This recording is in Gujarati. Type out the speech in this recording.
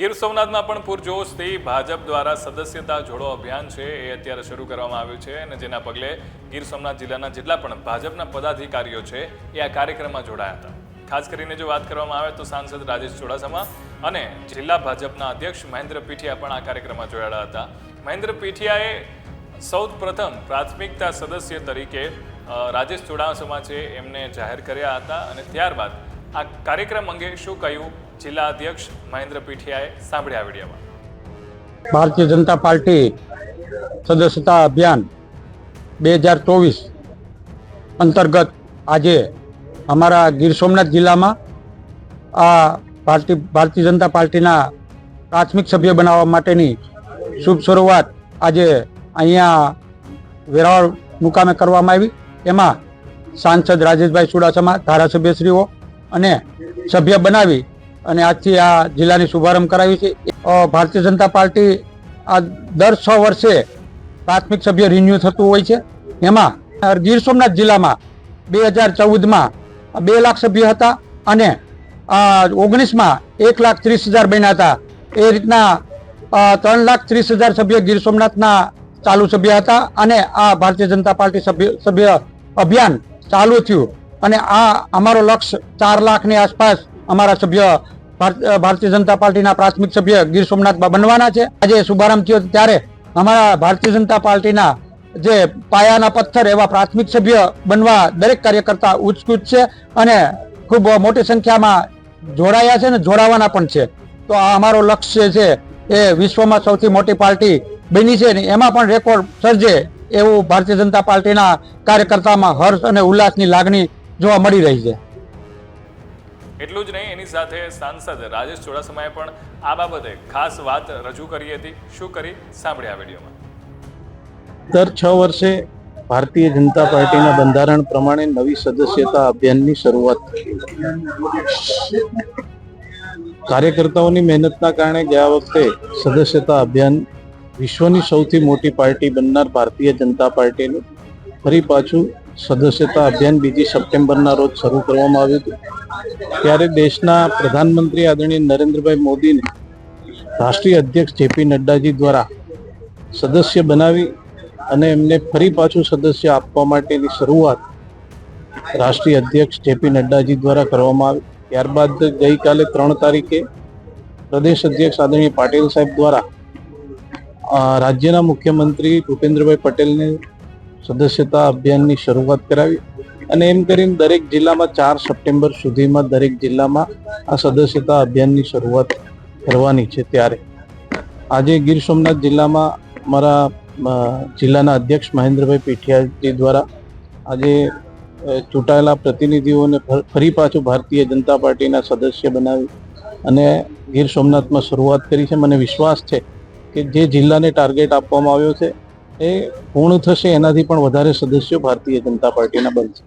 ગીર સોમનાથમાં પણ પૂરજોશથી ભાજપ દ્વારા સદસ્યતા જોડો અભિયાન છે એ અત્યારે શરૂ કરવામાં આવ્યું છે અને જેના પગલે ગીર સોમનાથ જિલ્લાના જેટલા પણ ભાજપના પદાધિકારીઓ છે એ આ કાર્યક્રમમાં જોડાયા હતા. ખાસ કરીને જો વાત કરવામાં આવે તો સાંસદ રાજેશ ચુડાસમા અને જિલ્લા ભાજપના અધ્યક્ષ મહેન્દ્ર પીઠિયા પણ આ કાર્યક્રમમાં જોડાયા હતા. મહેન્દ્ર પીઠિયાએ સૌ પ્રથમ પ્રાથમિકતા સદસ્ય તરીકે રાજેશ ચુડાસમા છે એમને જાહેર કર્યા હતા અને ત્યારબાદ આ કાર્યક્રમ અંગે શું કહ્યું? જિલ્લા અધ્યક્ષ મહેન્દ્ર પીઠિયાએ સાંભળ્યા વિડીયોમાં. ભારતીય જનતા પાર્ટી સદસ્યતા અભિયાન બે હજાર ચોવીસ અંતર્ગત આજે અમારા ગીર સોમનાથ જિલ્લામાં આ ભારતી, ભારતીય જનતા પાર્ટીના પ્રાથમિક સભ્ય બનાવવા માટેની શુભ શરૂઆત આજે અહીંયા વેરાવળ મુકામે કરવામાં આવી. એમાં સાંસદ રાજેશભાઈ ચુડાસમા ધારાસભ્યશ્રીઓ અને સભ્ય બનાવી અને આજથી આ જિલ્લાની શુભારંભ કરાવી છે. ભારતીય જનતા પાર્ટી આ દર છ વર્ષે પ્રાથમિક સભ્ય રિન્યુ થતું હોય છે. એમાં ગીર સોમનાથ જિલ્લામાં બે હજાર ચૌદમાં બે લાખ સભ્ય હતા અને ઓગણીસમાં એક લાખ ત્રીસ હજાર બન્યા હતા. એ રીતના ત્રણ લાખ ત્રીસ હજાર સભ્ય ગીર સોમનાથના ચાલુ સભ્ય હતા અને આ ભારતીય જનતા પાર્ટી સભ્ય સભ્ય અભિયાન ચાલુ થયું. અને આ અમારો લક્ષ્ય ચાર લાખની આસપાસ અમારા સભ્ય ભારતીય જનતા પાર્ટીના પ્રાથમિક સભ્ય ગીર સોમનાથ બનવાના છે. આજે શુભારંભ થયો ત્યારે અમારા ભારતીય જનતા પાર્ટીના જે પાયાના પથ્થર એવા પ્રાથમિક સભ્ય બનવા દરેક કાર્યકર્તા ઉત્સુક છે અને ખૂબ મોટી સંખ્યામાં જોડાયા છે અને જોડાવાના પણ છે. તો આ અમારો લક્ષ્ય છે એ વિશ્વમાં સૌથી મોટી પાર્ટી બની છે ને એમાં પણ રેકોર્ડ સર્જે એવું ભારતીય જનતા પાર્ટીના કાર્યકર્તામાં હર્ષ અને ઉલ્લાસની લાગણી જોવા મળી રહી છે. એટલું જ નહીં, એની સાથે સાંસદ રાજેશ ચુડાસમાએ પણ આ બાબતે ખાસ વાત રજૂ કરી હતી. શું કરી? સાંભળ્યા વિડીયોમાં. દર છ વર્ષે ભારતીય જનતા પાર્ટીના બંધારણ પ્રમાણે નવી સદસ્યતા અભિયાનની શરૂઆત થઈ. કાર્યકર્તાઓની મહેનતના કારણે ગયા વખતે સદસ્યતા અભિયાન વિશ્વની સૌથી મોટી પાર્ટી બનનાર ભારતીય જનતા પાર્ટીનું ફરી પાછું સદસ્યતા અભિયાન બીજી સપ્ટેમ્બરના રોજ શરૂ કરવામાં આવ્યું હતું. ત્યારે દેશના પ્રધાનમંત્રી આદરણીય નરેન્દ્રભાઈ મોદીને રાષ્ટ્રીય અધ્યક્ષ જેપી નડ્ડાજી દ્વારા સદસ્ય બનાવી અને એમને ફરી પાછું સદસ્ય આપવા માટેની શરૂઆત રાષ્ટ્રીય અધ્યક્ષ જેપી નડ્ડાજી દ્વારા કરવામાં આવી. ત્યારબાદ ગઈકાલે ત્રણ તારીખે પ્રદેશ અધ્યક્ષ આદરણીય પાટીલ સાહેબ દ્વારા રાજ્યના મુખ્યમંત્રી ભૂપેન્દ્રભાઈ પટેલને સદસ્યતા અભિયાનની શરૂઆત કરાવી અને એમ કરીને દરેક જિલ્લામાં ચાર સપ્ટેમ્બર સુધીમાં દરેક જિલ્લામાં આ સદસ્યતા અભિયાનની શરૂઆત કરવાની છે ત્યારે. આજે ગીર સોમનાથ જિલ્લામાં અમારા જિલ્લાના અધ્યક્ષ મહેન્દ્રભાઈ પીઠિયાજી દ્વારા આજે ચૂંટાયેલા પ્રતિનિધિઓને ફરી પાછું ભારતીય જનતા પાર્ટીના સદસ્ય બનાવી અને ગીર સોમનાથમાં શરૂઆત કરી છે. મને વિશ્વાસ છે કે જે જિલ્લાને ટાર્ગેટ આપવામાં આવ્યો છે એ પૂર્ણ થશે એનાથી પણ વધારે સદસ્યો ભારતીય જનતા પાર્ટીના બનશે.